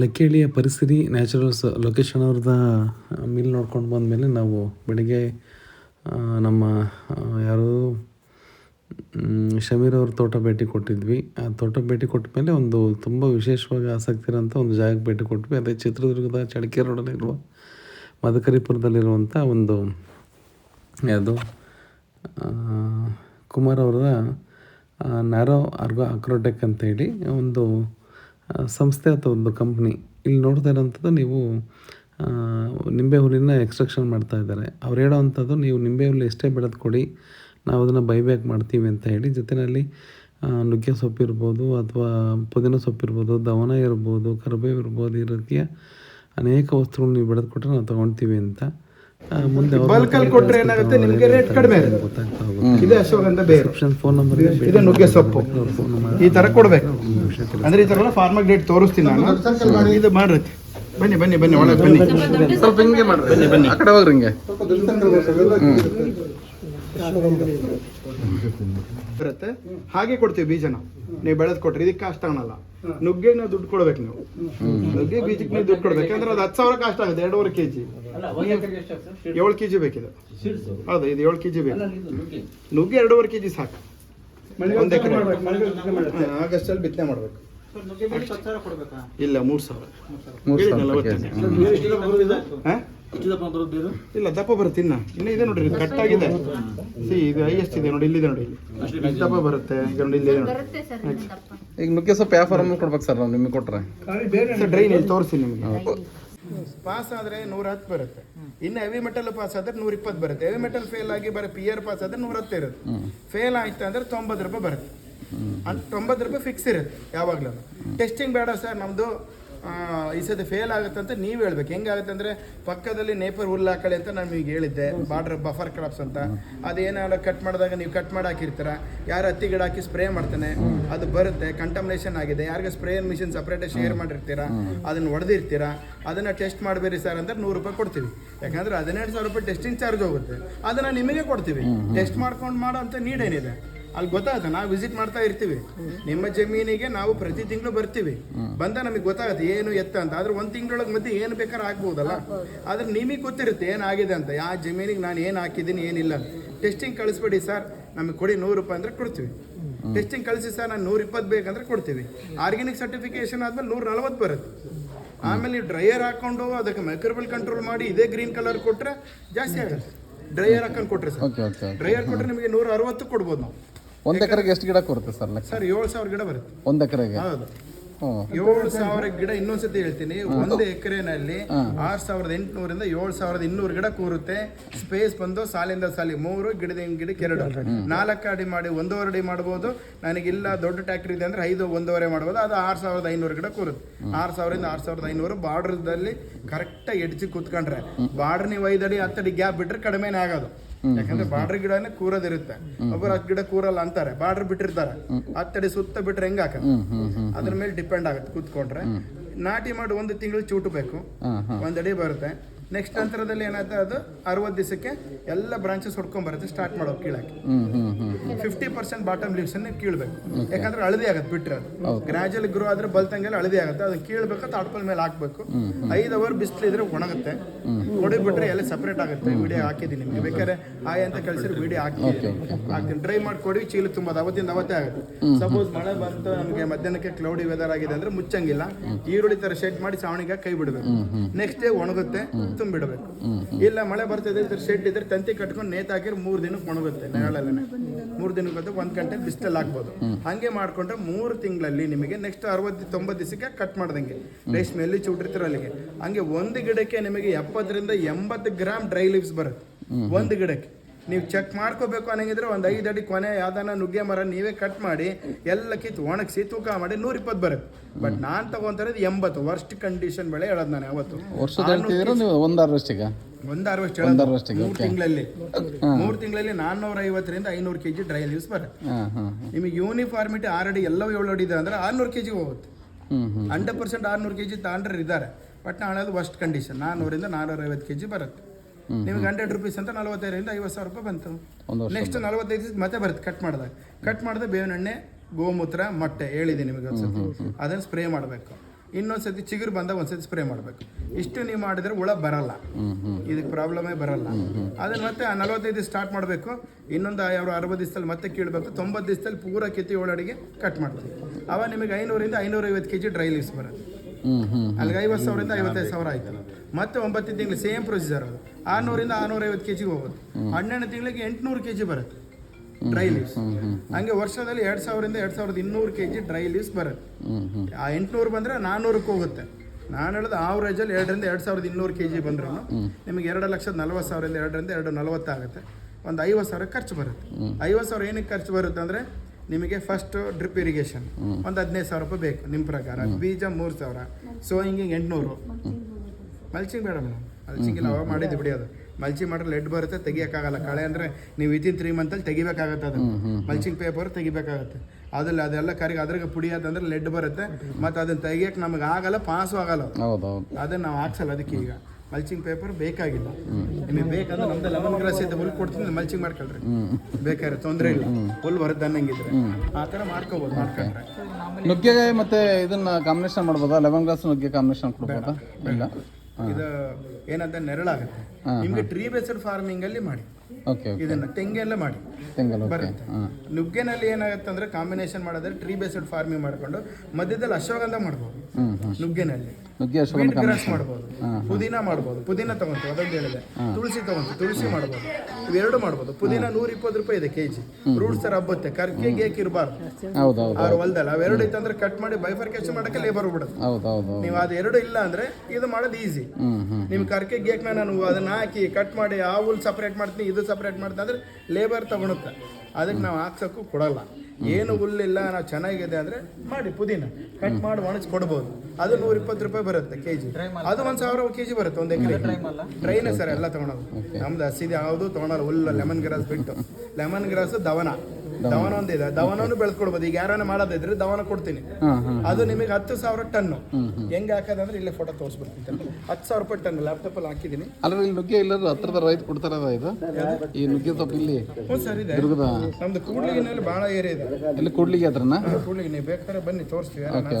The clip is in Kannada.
ಲಕ್ಕೇಳಿಯ ಪರಿಸ್ಥಿತಿ, ನ್ಯಾಚುರಲ್ಸ್ ಲೊಕೇಶನ್ ಅವ್ರದ ಮಿಲ್ ನೋಡ್ಕೊಂಡು ಬಂದಮೇಲೆ ನಾವು ಬೆಳಿಗ್ಗೆ ನಮ್ಮ ಯಾರು ಶಮೀರ್ ಅವ್ರ ತೋಟ ಭೇಟಿ ಕೊಟ್ಟಿದ್ವಿ. ಆ ತೋಟ ಭೇಟಿ ಕೊಟ್ಟ ಮೇಲೆ ಒಂದು ತುಂಬ ವಿಶೇಷವಾಗಿ ಆಸಕ್ತಿ ಇರೋಂಥ ಒಂದು ಜಾಗಕ್ಕೆ ಭೇಟಿ ಕೊಟ್ವಿ. ಅದೇ ಚಿತ್ರದುರ್ಗದ ಚಳ್ಳಕೆರೆ ರೋಡಲ್ಲಿರುವ ಮದಕರಿಪುರದಲ್ಲಿರುವಂಥ ಒಂದು, ಯಾವುದು ಕುಮಾರ್ ಅವರ ನ್ಯಾರೋ ಅರ್ಗೋ ಅಕ್ರೋಟೆಕ್ ಅಂತ ಹೇಳಿ ಒಂದು ಸಂಸ್ಥೆ ಅಥವಾ ಒಂದು ಕಂಪ್ನಿ ಇಲ್ಲಿ ನೋಡ್ತಾ ಇರೋಂಥದ್ದು ನೀವು ನಿಂಬೆ ಹುಲ್ಲಿನ ಎಕ್ಸ್ಟ್ರಾಕ್ಷನ್ ಮಾಡ್ತಾ ಇದ್ದಾರೆ. ಅವ್ರು ಹೇಳೋವಂಥದ್ದು ನೀವು ನಿಂಬೆ ಹುಲ್ಲು ಎಷ್ಟೇ ಬೆಳೆದು ಕೊಡಿ, ನಾವು ಅದನ್ನು ಬೈಬ್ಯಾಕ್ ಮಾಡ್ತೀವಿ ಅಂತ ಹೇಳಿ. ಜೊತೆಯಲ್ಲಿ ನುಗ್ಗೆ ಸೊಪ್ಪು ಇರ್ಬೋದು ಅಥವಾ ಪುದೀನ ಸೊಪ್ಪು ಇರ್ಬೋದು, ದವನ ಇರ್ಬೋದು, ಕರಿಬೇವು ಇರ್ಬೋದು, ಈ ರೀತಿಯ ಅನೇಕ ವಸ್ತುಗಳು ನೀವು ಬೆಳೆದು ಕೊಟ್ಟರೆ ನಾವು ತೊಗೊಳ್ತೀವಿ ಅಂತ. ಮುಂದೆ ಅವ್ರ ಬಲ್ಕ್ ಅಲ್ಲಿ ಕೊಟ್ರೆ ಏನಾಗುತ್ತೆ? ನಿಮಗೆ ರೇಟ್ ಕಡಿಮೆ ಇದೆ ಅಶೋಕ ಅಂತ ಬೇರೆ. ಅಶ್ವಗಂಧ ಬೇರು ಫೋನ್ ನಂಬರ್ ಇದೆ ನುಗ್ಗೆ ಸೊಪ್ಪು. ಈ ತರ ಕೊಡ್ಬೇಕು. ಅಂದ್ರೆ ಈ ತರ ಎಲ್ಲ ಫಾರ್ಮರ್ ಡೇಟ್ ತೋರಿಸ್ತೀನಿ ನಾನು. ಇದು ಮಾಡಿರುತ್ತೆ ಬನ್ನಿ ಬನ್ನಿ ಬನ್ನಿ ಒಳಗೆ ಬನ್ನಿ. ಸ್ವಲ್ಪ ಹಿಂಗೆ ಮಾಡ್ರಿ. ಬನ್ನಿ ಬನ್ನಿ. ಆ ಕಡೆ ಹೋಗ್ರಿ ಹಿಂಗೆ. ಬರುತ್ತೆ. ಹಾಗೆ ಕೊಡ್ತೀವಿ ಬೀಜನ. ನೀವು ಬೆಳೆದ್ ಕೊಟ್ರಿ ಇದಕ್ಕೆ ಕಾಸ್ಟ್ ತಗೊಳಲ್ಲ ನುಗ್ಗೆ ನಾವು ದುಡ್ಡು ಕೊಡ್ಬೇಕು ನೀವು. ನುಗ್ಗೆ ಬೀಜಕ್ಕೆ ನೀವು ದುಡ್ಡು ಕೊಡ್ಬೇಕು. ಅಂದ್ರೆ ಅದು ಹತ್ತು ಸಾವಿರ ಕಾಸ್ಟ್ ಆಗುತ್ತೆ ಎರಡೂವರೆ ಕೆ ಜಿ ಏಳು ಕೆ ಜಿ ಬೇಕಿದೆ ಹೌದು ಇದು ಏಳು ಕೆ ಜಿ ಬೇಕು ನುಗ್ಗೆ. ಎರಡೂವರೆ ಕೆ ಜಿ ಸಾಕು ಒಂದ್ ಎಕರೆ. ಆಗಸ್ಟ್ ಅಲ್ಲಿ ಬಿತ್ತನೆ ಮಾಡ್ಬೇಕು. ಇಲ್ಲ ಮೂರು ಸಾವಿರ. ಮೂರ್. ಇಲ್ಲ ದಪ್ಪ ಬರುತ್ತೆ ಇನ್ನ. ಇನ್ನ ಇದೆ ನೋಡ್ರಿ ಕಟ್ ಆಗಿದೆ. ಸಿ ಇದು ಹೈಯೆಸ್ಟ್ ಇದೆ ನೋಡಿ ಇಲ್ಲಿದೆ ನೋಡಿ. ಇಲ್ಲಿ ದಪ್ಪ ಬರುತ್ತೆ ಈಗ ನೋಡಿ ಇಲ್ಲಿ ಬರುತ್ತೆ ಸರ್ ನಿಮ್ಮ ದಪ್ಪ. ಈಗ ನುಗ್ಗೆ ಸೊಪ್ಪು ಯಾವ ಫಾರ್ಮ್ ಕೊಡ್ಬೇಕು ಸರ್ ನಾವು ನಿಮಗೆ ಕೊಟ್ರೆ? ಸರ್ ಡ್ರೈನ್ ಇಲ್ಲಿ ತೋರಿಸಿ ನಿಮಗೆ. ಪಾಸ್ ಆದ್ರೆ ನೂರ ಹತ್ತು ಬರುತ್ತೆ. ಇನ್ನು ಹೆವಿ ಮೆಟಲ್ ಪಾಸ್ ಆದ್ರೆ ನೂರ ಇಪ್ಪತ್ತು ಬರುತ್ತೆ. ಹೆವಿ ಮೆಟಲ್ ಫೇಲ್ ಆಗಿ ಬರೋ ಪಿ ಆರ್ ಪಾಸ್ ಆದ್ರೆ ನೂರ ಹತ್ತು ಇರುತ್ತೆ. ಫೇಲ್ ಆಯ್ತು ಅಂದ್ರೆ ತೊಂಬತ್ತು ರೂಪಾಯಿ ಬರುತ್ತೆ. ತೊಂಬತ್ತು ರೂಪಾಯಿ ಫಿಕ್ಸ್ ಇರುತ್ತೆ ಯಾವಾಗಲೂ. ಟೆಸ್ಟಿಂಗ್ ಬೇಡ ಸರ್ ನಮ್ಮದು ಈ ಸತಿ ಫೇಲ್ ಆಗುತ್ತೆ ಅಂತ ನೀವು ಹೇಳ್ಬೇಕು. ಹೆಂಗಾಗುತ್ತೆ ಅಂದರೆ ಪಕ್ಕದಲ್ಲಿ ನೇಪರ್ ಹುಲ್ಲು ಹಾಕಳಿ ಅಂತ ನಾನು ಈಗ ಹೇಳಿದ್ದೆ ಬಾರ್ಡರ್ ಬಫರ್ ಕ್ರಾಪ್ಸ್ ಅಂತ. ಅದೇನಾದ್ರು ಕಟ್ ಮಾಡಿದಾಗ ನೀವು ಕಟ್ ಮಾಡಿ ಹಾಕಿರ್ತೀರ? ಯಾರು ಹತ್ತಿ ಗಿಡ ಹಾಕಿ ಸ್ಪ್ರೇ ಮಾಡ್ತಾನೆ ಅದು ಬರುತ್ತೆ ಕಂಟಮಿನೇಷನ್ ಆಗಿದೆ. ಯಾರಿಗೆ ಸ್ಪ್ರೇಯರ್ ಮಿಷಿನ್ ಸಪ್ರೇಟ್ ಶೇರ್ ಮಾಡಿರ್ತೀರಾ? ಅದನ್ನು ಹೊಡೆದಿರ್ತೀರಾ ಅದನ್ನು ಟೆಸ್ಟ್ ಮಾಡಬೇಡಿ ಸರ್ ಅಂದ್ರೆ ನೂರು ರೂಪಾಯಿ ಕೊಡ್ತೀವಿ. ಯಾಕಂದ್ರೆ ಹದಿನೆಂಟು ಸಾವಿರ ರೂಪಾಯಿ ಟೆಸ್ಟಿಂಗ್ ಚಾರ್ಜ್ ಹೋಗುತ್ತೆ. ಅದನ್ನು ನಿಮಗೆ ಕೊಡ್ತೀವಿ. ಟೆಸ್ಟ್ ಮಾಡ್ಕೊಂಡು ಮಾಡೋ ಅಂತ ನೀಡೇನಿದೆ ಅಲ್ಲಿ ಗೊತ್ತಾಗುತ್ತೆ ನಾವು ವಿಸಿಟ್ ಮಾಡ್ತಾ ಇರ್ತೀವಿ. ನಿಮ್ಮ ಜಮೀನಿಗೆ ನಾವು ಪ್ರತಿ ತಿಂಗಳು ಬರ್ತೀವಿ. ಬಂದ ನಮಗೆ ಗೊತ್ತಾಗುತ್ತೆ ಏನು ಎತ್ತ ಅಂತ. ಆದ್ರೆ ಒಂದು ತಿಂಗಳೊಳಗೆ ಮಧ್ಯೆ ಏನು ಬೇಕಾದ್ರೆ ಆಗ್ಬೋದಲ್ಲ? ಆದ್ರೆ ನಿಮಗೆ ಗೊತ್ತಿರುತ್ತೆ ಏನಾಗಿದೆ ಅಂತ. ಯಾವ ಜಮೀನಿಗೆ ನಾನು ಏನು ಹಾಕಿದ್ದೀನಿ ಏನಿಲ್ಲ ಟೆಸ್ಟಿಂಗ್ ಕಳಿಸ್ಬೇಡಿ ಸರ್ ನಮಗೆ ಕೊಡಿ ನೂರು ರೂಪಾಯಿ ಅಂದ್ರೆ ಕೊಡ್ತೀವಿ. ಟೆಸ್ಟಿಂಗ್ ಕಳಿಸಿ ಸರ್ ನಾನು ನೂರ ಇಪ್ಪತ್ತು ಬೇಕಂದ್ರೆ ಕೊಡ್ತೀವಿ. ಆರ್ಗ್ಯಾನಿಕ್ ಸರ್ಟಿಫಿಕೇಶನ್ ಆದ್ಮೇಲೆ ನೂರ ನಲ್ವತ್ತು ಬರುತ್ತೆ. ಆಮೇಲೆ ನೀವು ಡ್ರೈಯರ್ ಹಾಕೊಂಡು ಅದಕ್ಕೆ ಮೈಕ್ರೋಬಲ್ ಕಂಟ್ರೋಲ್ ಮಾಡಿ ಇದೇ ಗ್ರೀನ್ ಕಲರ್ ಕೊಟ್ಟರೆ ಜಾಸ್ತಿ ಆಗುತ್ತೆ. ಡ್ರೈಯರ್ ಹಾಕೊಂಡು ಕೊಟ್ರೆ ಸರ್ ಡ್ರೈಯರ್ ಕೊಟ್ಟರೆ ನಿಮಗೆ ನೂರ ಅರವತ್ತು ಕೊಡ್ಬೋದು ನಾವು. ಒಂದು ಎಕರೆಗೆ ಎಷ್ಟು ಗಿಡ ಕೊಡುತ್ತೆ ಸರ್ ಲೆಕ್ಕ? ಸರ್ ಏಳು ಸಾವಿರ ಗಿಡ ಬರುತ್ತೆ. ಒಂದ್ ಎಕರೆಗೆ? ಹೌದು. ಏಳು ಸಾವಿರ ಗಿಡ ಇನ್ನೊಂದ್ಸತಿ ಹೇಳ್ತೀನಿ. ಒಂದ್ ಎಕರೆನಲ್ಲಿ ಆರ್ ಸಾವಿರದ ಎಂಟುನೂರಿಂದ ಏಳು ಸಾವಿರದ ಇನ್ನೂರು ಗಿಡ ಕೂರುತ್ತೆ. ಸ್ಪೇಸ್ ಬಂದು ಸಾಲಿಂದ ಸಾಲಿ ಮೂರು ಗಿಡದ ಗಿಡಕ್ಕೆ ಎರಡು. ನಾಲ್ಕು ಅಡಿ ಮಾಡಿ ಒಂದೂವರೆ ಅಡಿ ಮಾಡ್ಬೋದು. ಇಲ್ಲ ದೊಡ್ಡ ಟ್ಯಾಕ್ಟ್ರಿ ಇದೆ ಅಂದ್ರೆ ಐದು ಒಂದೂವರೆ ಮಾಡ್ಬೋದು. ಅದು ಆರ್ ಸಾವಿರದ ಐನೂರು ಗಿಡ ಕೂರುತ್ತೆ. ಆರ್ ಸಾವಿರದಿಂದ ಆರ್ ಸಾವಿರದ ಐನೂರು ಬಾರ್ಡರ್ದಲ್ಲಿ ಕರೆಕ್ಟಾಗಿ ಎಡ್ಜಿ ಕೂತ್ಕೊಂಡ್ರೆ. ಬಾರ್ಡರ್ ನೀವು ಐದು ಅಡಿ ಹತ್ತು ಅಡಿ ಗ್ಯಾಪ್ ಬಿಟ್ರೆ ಕಡಿಮೆನೇ ಆಗೋದು. ಯಾಕಂದ್ರೆ ಬಾರ್ಡರ್ ಗಿಡನೇ ಕೂರೋದಿರುತ್ತೆ. ಒಬ್ಬರು ಹತ್ತು ಗಿಡ ಕೂರಲ್ಲ ಅಂತಾರೆ ಬಾರ್ಡರ್ ಬಿಟ್ಟಿರ್ತಾರೆ. ಹತ್ತಡಿ ಸುತ್ತ ಬಿಟ್ರೆ ಹೆಂಗ ಹಾಕ ಅದ್ರ ಮೇಲೆ ಡಿಪೆಂಡ್ ಆಗುತ್ತೆ ಕೂತ್ಕೊಂಡ್ರೆ. ನಾಟಿ ಮಾಡಿ ಒಂದು ತಿಂಗಳು ಚೂಟಬೇಕು. ಒಂದಡಿ ಬರುತ್ತೆ. ನೆಕ್ಸ್ಟ್ ನಂತರದಲ್ಲಿ ಏನಾಯ್ತು ಅದು? ಅರವತ್ತು ದಿವಸಕ್ಕೆ ಎಲ್ಲ ಬ್ರಾಂಚಸ್ ಹೊಡ್ಕೊಂಡ್ ಬರುತ್ತೆ ಸ್ಟಾರ್ಟ್ ಮಾಡೋದು ಕೀಳಕ್ಕೆ. ಫಿಫ್ಟಿ ಪರ್ಸೆಂಟ್ ಬಾಟಮ್ ಲೀವ್ಸ್ ಅನ್ನ ಕೀಳ್ಬೇಕು. ಯಾಕಂದ್ರೆ ಹಳದಿ ಆಗುತ್ತೆ ಬಿಟ್ರೆ ಅದು. ಗ್ರಾಜುವಲ್ ಗ್ರೋ ಆದ್ರೆ ಬಲ್ತಂಗೆಲ್ಲ ಹಳದಿ ಆಗುತ್ತೆ ಅದನ್ನ ಕೀಳ್ಬೇಕು ತಾಡ್ಪಲ್ ಮೇಲೆ ಹಾಕ್ಬೇಕು. ಐದು ಅವರ್ ಬಿಸಿಲು ಇದ್ರೆ ಒಣಗುತ್ತೆ. ಹೊಡಿ ಬಿಟ್ರೆ ಎಲ್ಲ ಸಪ್ರೇಟ್ ಆಗುತ್ತೆ. ವಿಡಿಯೋ ಹಾಕಿದೀನಿ ನಿಮಗೆ. ಬೇಕಾದ್ರೆ ಆಯ್ ಅಂತ ಕಳ್ಸಿದ್ರೆ ವಿಡಿಯೋ ಹಾಕ್ತೀನಿ. ಹಾಕ್ತೀನಿ. ಡ್ರೈ ಮಾಡಿ ಕೊಡಿ ಚೀಲ ತುಂಬೋದು. ಅವತ್ತಿಂದ ಅವತ್ತೇ ಆಗುತ್ತೆ. ಸಪೋಸ್ ಮಳೆ ಬಂತು ನಮಗೆ ಮಧ್ಯಾಹ್ನಕ್ಕೆ ಕ್ಲೌಡಿ ವೆದರ್ ಆಗಿದೆ ಅಂದ್ರೆ ಮುಚ್ಚಂಗಿಲ್ಲ. ಈರುಳ್ಳಿ ತರ ಶೆಡ್ ಮಾಡಿ ಸಾವಣಿಗೆ ಕೈ ಬಿಡಬೇಕು. ನೆಕ್ಸ್ಟ್ ಡೇ ಒಣಗುತ್ತೆ ತುಂಬಿಡಬೇಕು. ಇಲ್ಲ ಮಳೆ ಬರ್ತಿದೆ ಶೆಡ್ ಇದ್ರೆ ತಂತಿ ಕಟ್ಕೊಂಡು ನೇತಾಕಿರ್ ಮೂರ್ ದಿನಕ್ಕೆ ಒಣಗುತ್ತೆ ನೆರಳಲ್ಲೇ ಮೂರು ದಿನಕ್ಕೆ ಬಂದು ಒಂದು ಗಂಟೆ ಬಿಸಿಲಲ್ಲಿ ಹಾಕ್ಬೋದು. ಹಂಗೆ ಮಾಡ್ಕೊಂಡ್ರೆ ಮೂರು ತಿಂಗಳಲ್ಲಿ ನಿಮಗೆ ನೆಕ್ಸ್ಟ್ ಅರವತ್ತು ತೊಂಬತ್ತು ದಿವಸಕ್ಕೆ ಕಟ್ ಮಾಡ್ದಂಗೆ. ರೇಷ್ಮೆಯಲ್ಲಿ ಚೂಟಿರ್ತೀರ ಅಲ್ಲಿಗೆ. ಹಂಗೆ ಒಂದು ಗಿಡಕ್ಕೆ ನಿಮಗೆ ಎಪ್ಪತ್ತರಿಂದ ಎಂಬತ್ತು ಗ್ರಾಮ್ ಡ್ರೈ ಲೀವ್ಸ್ ಬರುತ್ತೆ. ಒಂದು ಗಿಡಕ್ಕೆ. ನೀವು ಚೆಕ್ ಮಾಡ್ಕೋಬೇಕು ಅನ್ನಂಗಿದ್ರೆ ಒಂದು ಐದು ಅಡಿ ಕೊನೆ ಯಾವ್ದಾನ ನುಗ್ಗೆ ಮರ ನೀವೇ ಕಟ್ ಮಾಡಿ ಎಲ್ಲ ಕಿತ್ತು ಒಣಗಿಸಿ ತೂಕ ಮಾಡಿ ನೂರ ಇಪ್ಪತ್ತು ಬರುತ್ತೆ. ಬಟ್ ನಾನು ತಗೊಂತಿರೋದು ಎಂಬತ್ತು ವರ್ಸ್ಟ್ ಕಂಡೀಷನ್ ಬೆಳೆ ಹೇಳೋದು ನಾನು ಯಾವತ್ತು. ವರ್ಷದ ಹೇಳ್ತಿದ್ದೀರಾ ನೀವು ಒಂದು ಅರ್ವಷ್ಟಿಗೆ ಒಂದು ಅರವಷ್ಟು ಒಂದು ಹೇಳೋದು ಅರವಷ್ಟಿಗೆ ಮೂರು ತಿಂಗಳಲ್ಲಿ. ಮೂರು ತಿಂಗಳಲ್ಲಿ ನಾನ್ನೂರ ಐವತ್ತರಿಂದ ಐನೂರು ಕೆಜಿ ಡ್ರೈ ಲೀವ್ಸ್ ಬರುತ್ತೆ. ನಿಮಗೆ ಯೂನಿಫಾರ್ಮಿಟಿ ಆರು ಅಡಿ ಎಲ್ಲವೂ ಏಳು ಅಡಿ ಇದೆ ಅಂದ್ರೆ ಆರ್ನೂರು ಕೆಜಿ ಹೋಗುತ್ತೆ. ಹಂಡ್ರೆಡ್ ಪರ್ಸೆಂಟ್ ಆರ್ನೂರು ಕೆಜಿ ತಾಂಡ್ರೆ ಇದ್ದಾರೆ ಬಟ್ ನಾನು ಹೇಳೋದು ವರ್ಸ್ಟ್ ಕಂಡೀಷನ್ ನಾನ್ನೂರಿಂದ ನಾನ್ನೂರ ಐವತ್ತು ಕೆಜಿ ಬರುತ್ತೆ. ನಿಮ್ಗೆ ಹಂಡ್ರೆಡ್ ರುಪೀಸ್ ಅಂತ ನಲವತ್ತೈದರಿಂದ ಐವತ್ತು ಸಾವಿರ ರೂಪಾಯಿ ಬಂತು. ನೆಕ್ಸ್ಟ್ ನಲವತ್ತೈದು ದಿವಸ ಮತ್ತೆ ಬರುತ್ತೆ. ಕಟ್ ಮಾಡಿದಾಗ. ಕಟ್ ಮಾಡಿದ ಬೇವಿನ ಎಣ್ಣೆ ಗೋಮೂತ್ರ ಮೊಟ್ಟೆ ಹೇಳಿದೆ ನಿಮಗೆ ಒಂದ್ಸತಿ. ಅದನ್ನು ಸ್ಪ್ರೇ ಮಾಡಬೇಕು. ಇನ್ನೊಂದ್ಸತಿ ಚಿಗುರು ಬಂದಾಗ ಒಂದ್ಸತಿ ಸ್ಪ್ರೇ ಮಾಡಬೇಕು. ಇಷ್ಟು ನೀವು ಮಾಡಿದ್ರೆ ಹುಳ ಬರಲ್ಲ. ಇದಕ್ಕೆ ಪ್ರಾಬ್ಲಮೇ ಬರಲ್ಲ. ಅದನ್ನ ಮತ್ತೆ ನಲವತ್ತೈದು ಸ್ಟಾರ್ಟ್ ಮಾಡಬೇಕು. ಇನ್ನೊಂದು ಅವರು ಅರವತ್ತು ದಿವಸದಲ್ಲಿ ಮತ್ತೆ ಕೀಳಬೇಕು. ತೊಂಬತ್ತು ದಿವಸದಲ್ಲಿ ಪೂರ ಕಿತ್ತಿ ಒಳಗಡೆಗೆ ಕಟ್ ಮಾಡ್ತೀವಿ. ಅವಾಗ ನಿಮಗೆ ಐನೂರಿಂದ ಐನೂರೈವತ್ತು ಕೆ ಜಿ ಡ್ರೈ ಲೀವ್ಸ್ ಬರುತ್ತೆ. ಅಲ್ಲಿಗೆ ಐವತ್ತು ಸಾವಿರದಿಂದ ಐವತ್ತೈದು ಸಾವಿರ ಆಯ್ತು. ಮತ್ತೆ ಒಂಬತ್ತು ತಿಂಗಳು ಸೇಮ್ ಪ್ರೊಸೀಜರ್ ಅದು. ಆರ್ನೂರಿಂದ ಆರುನೂರೈವತ್ತು ಕೆ ಜಿಗೆ ಹೋಗುತ್ತೆ ಹನ್ನೆರಡು ತಿಂಗಳಿಗೆ ಎಂಟುನೂರು ಕೆಜಿ ಬರುತ್ತೆ ಡ್ರೈ ಲೀವ್ಸ್ ಹಂಗೆ ವರ್ಷದಲ್ಲಿ ಎರಡು ಸಾವಿರದಿಂದ ಎರಡು ಸಾವಿರದ ಇನ್ನೂರು ಕೆಜಿ ಡ್ರೈ ಲೀವ್ಸ್ ಬರುತ್ತೆ. ಆ ಎಂಟುನೂರು ಬಂದ್ರೆ ನಾನ್ನೂರಕ್ಕೆ ಹೋಗುತ್ತೆ. ನಾನು ಹೇಳೋದು ಆವ್ರೇಜಲ್ಲಿ ಎರಡರಿಂದ ಎರಡು ಸಾವಿರದ ಇನ್ನೂರು ಕೆಜಿ ಬಂದ್ರೂ ನಿಮಗೆ ಎರಡು ಲಕ್ಷದ ನಲ್ವತ್ತು ಸಾವಿರದಿಂದ ಎರಡರಿಂದ ಎರಡು ನಲವತ್ತಾಗುತ್ತೆ. ಒಂದು ಐವತ್ತು ಸಾವಿರ ಖರ್ಚು ಬರುತ್ತೆ. ಐವತ್ತು ಸಾವಿರ ಏನಕ್ಕೆ ಖರ್ಚು ಬರುತ್ತೆ ಅಂದರೆ ನಿಮಗೆ ಫಸ್ಟ್ ಡ್ರಿಪ್ ಇರಿಗೇಷನ್ ಒಂದು ಹದಿನೈದು ಸಾವಿರ ರೂಪಾಯಿ ಬೇಕು ನಿಮ್ಮ ಪ್ರಕಾರ. ಬೀಜ ಮೂರು ಸಾವಿರ. ಸೋಯಿಂಗಿಗೆ ಎಂಟುನೂರು. ಮಲ್ಚಿಂಗ್ ಬೇಡ ಮೇಡಮ್. ಮಲ್ಚಿಂಗ್ ಇಲ್ಲ ಅವಾಗ ಮಾಡಿದ್ದು ಬಿಡಿ ಅದು. ಮಲ್ಚಿಂಗ್ ಮಾಡಿದ್ರೆ ಲೆಡ್ ಬರುತ್ತೆ ತೆಗಿಯೋಕ್ಕಾಗಲ್ಲ. ಕಳೆ ಅಂದರೆ ನೀವು ವಿತಿನ್ ತ್ರೀ ಮಂತಲ್ಲಿ ತೆಗಿಬೇಕಾಗತ್ತೆ ಅದು. ಮಲ್ಚಿಂಗ್ ಪೇಪರ್ ತೆಗಿಬೇಕಾಗತ್ತೆ. ಅದ್ರಲ್ಲಿ ಅದೆಲ್ಲ ಕರಿಗೆ ಅದ್ರಾಗ ಪುಡಿ ಅಂತಂದ್ರೆ ಲೆಡ್ ಬರುತ್ತೆ. ಮತ್ತು ಅದನ್ನ ತೆಗಿಯಕ್ಕೆ ನಮಗೆ ಆಗಲ್ಲ ಪಾಸು ಆಗಲ್ಲ ಅದನ್ನ ನಾವು ಹಾಕ್ಸಲ್ಲ ಅದಕ್ಕೆ ಈಗ. ಮಲ್ಚಿಂಗ್ ಪೇಪರ್ ಬೇಕಾಗಿಲ್ಲ. ನಿಮಗೆ ಬೇಕಂದ್ರೆ ನಮ್ದು ಲೆಮನ್ ಗ್ರಾಸ್ ಇದೆ ಹುಲ್ ಕೊಡ್ತೀನಿ ಮಲ್ಚಿಂಗ್ ಮಾಡ್ಕೊಳ್ರಿ. ಬೇಕಾದ್ರೆ ತೊಂದರೆ ಇಲ್ಲ. ಹುಲ್ ಬರುತ್ತೆ ಅನ್ನಂಗಿದ್ರೆ ಆ ಥರ ಮಾಡ್ಕೋಬೋದು ಮಾಡ್ಕೊಂಡ್ರೆ. ನುಗ್ಗೆಕಾಯಿ ಮತ್ತೆ ಇದನ್ನ ಕಾಂಬಿನೇಷನ್ ಮಾಡ್ಬೋದಾ? ಲೆಮನ್ ಗ್ರಾಸ್ ನುಗ್ಗೆ ಕಾಂಬಿನೇಷನ್ ಕೊಡ್ಬೋದಾ? ಇಲ್ಲ. ಇದು ಏನಂತ ನೆರಳಾಗುತ್ತೆ. ನಿಮಗೆ ಟ್ರೀ ಬೇಸ್ಡ್ ಫಾರ್ಮಿಂಗ್ ಅಲ್ಲಿ ಮಾಡಿ. ಓಕೆ ಇದನ್ನ ತೆಂಗೆಲ್ಲ ಮಾಡಿ. ಓಕೆ ಬರುತ್ತೆ. ಹಾಂ. ನುಗ್ಗೆನಲ್ಲಿ ಏನಾಗುತ್ತೆ ಅಂದ್ರೆ ಕಾಂಬಿನೇಷನ್ ಮಾಡಿದ್ರೆ ಟ್ರೀ ಬೇಸ್ಡ್ ಫಾರ್ಮಿಂಗ್ ಮಾಡ್ಕೊಂಡು ಮಧ್ಯದಲ್ಲಿ ಅಶ್ವಗಂಧ ಮಾಡ್ಬೋದು. ನುಗ್ಗೆನಲ್ಲಿ. ನುಗ್ಗೆ ಅಶ್ವಗಂಧ ವೀಟ್ ಗ್ರಾಸ್ ಮಾಡ್ಬೋದು. ಪುದೀನ ಮಾಡ್ಬೋದು. ಪುದೀನ ತಗೊಂತೀವಿ ಅದೊಂದು ಹೇಳಿದೆ. ತುಳಸಿ ತಗೊಂತೀವಿ ತುಳಸಿ ಮಾಡ್ಬೋದು. ಇವೆರಡು ಮಾಡ್ಬೋದು. ಪುದೀನ ನೂರ ಇಪ್ಪತ್ತು ರೂಪಾಯಿ ಇದೆ ಕೆಜಿ. ರೂಟ್ಸ್ ತರ ಹಬ್ಬತ್ತೆ. ಕರ್ಕೆ ಗೇಕ್ ಇರಬಾರ್ದು ಹೌದು ಹೌದು ಅವ್ರ ಹೊಲ್ದಲ್ಲ. ಅವೆರಡು ಇತ್ತಂದ್ರೆ ಕಟ್ ಮಾಡಿ ಬೈಫರ್ಕೇಶನ್ ಮಾಡಕ್ಕೆ ಲೇಬರ್ ಬಿಡುತ್ತೆ. ಹೌದು ಹೌದು ಹೌದು ನೀವು ಅದ ಎರಡು ಇಲ್ಲ ಅಂದ್ರೆ ಇದು ಮಾಡೋದು ಈಸಿ ನಿಮ್ ಕರ್ಕೆ ಗೇಕ್ನ ನಾನು ಅದನ್ನ ಹಾಕಿ ಕಟ್ ಮಾಡಿ ಆ ಹುಲ್ ಸಪರೇಟ್ ಮಾಡ್ತೀನಿ ಇದು ಸಪ್ರೇಟ್ ಮಾಡ್ತಾ ಅಂದ್ರೆ ಲೇಬರ್ ತಗೊಳುತ್ತೆ. ಅದಕ್ಕೆ ನಾವು ಹಾಕ್ಸೋಕ್ಕೂ ಕೊಡಲ್ಲ. ಏನು ಹುಲ್ಲಿಲ್ಲ ನಾವು ಚೆನ್ನಾಗಿದೆ ಅಂದ್ರೆ ಮಾಡಿ ಪುದೀನ. ಕಟ್ ಮಾಡಿ ಒಣಸಿ ಕೊಡ್ಬೋದು. ಅದು ನೂರ ಇಪ್ಪತ್ತು ರೂಪಾಯಿ ಬರುತ್ತೆ ಕೆ ಜಿ ಅದು ಒಂದ್ ಸಾವಿರ ಕೆ ಜಿ ಬರುತ್ತೆ ಒಂದು ಎಕರೆ ಟ್ರೈನೇ ಸರ್ ಎಲ್ಲ ತಗೊಳೋದು. ನಮ್ದು ಹಸಿದು ಯಾವುದು ತೊಗೊಳಲ್ಲ ಹುಲ್ಲು ಲೆಮನ್ ಗ್ರಾಸ್ ಬಿಟ್ಟು. ಲೆಮನ್ ಗ್ರಾಸ್ ದವನ. ದವನ ಒಂದಿದೆ ದವನವನ್ನು ಬೆಳೆಸ್ಕೊಡ್ಬೋದು. ಈಗ ಯಾರನ್ನ ಮಾಡೋದಿದ್ರೆ ದವನ ಕೊಡ್ತೀನಿ. ಅದು ನಿಮಗೆ ಹತ್ತು ಸಾವಿರ ಟನ್ನು. ಹೆಂಗ್ ಹಾಕೋದಂದ್ರೆ ಇಲ್ಲೇ ಫೋಟೋ ತೋರಿಸ್ಬಿಡ್ತೀನಿ ಹತ್ತು ಸಾವಿರ ರೂಪಾಯಿ ಟನ್ ಲ್ಯಾಪ್ಟಾಪ್ ಅಲ್ಲಿ ಹಾಕಿದೀನಿ ಅಲ್ಲ ಇಲ್ಲಿ ನುಗ್ಗೆ ಇಲ್ಲರೂ ಹತ್ರದ ರೈತ ಕೊಡ್ತಾರ ಇದು? ಈ ನುಗ್ಗೆ ಸೊಪ್ಪು ಇಲ್ಲಿ ಹ್ಞೂ ಸರ್ ಇದೆ. ದುರ್ಗದ? ನಮ್ದು ಕೂಡ್ಲಿಗಿನಲ್ಲಿ ಬಹಳ ಏರಿಯಾ ಇದೆ. ಇಲ್ಲಿ ಕೂಡ್ಲಿಗೆ ಹತ್ರನ? ಕೂಡ್ಲಿಗೆ ನೀವು ಬೇಕಾದ್ರೆ ಬನ್ನಿ ತೋರಿಸ್ತೀವಿ. ಓಕೆ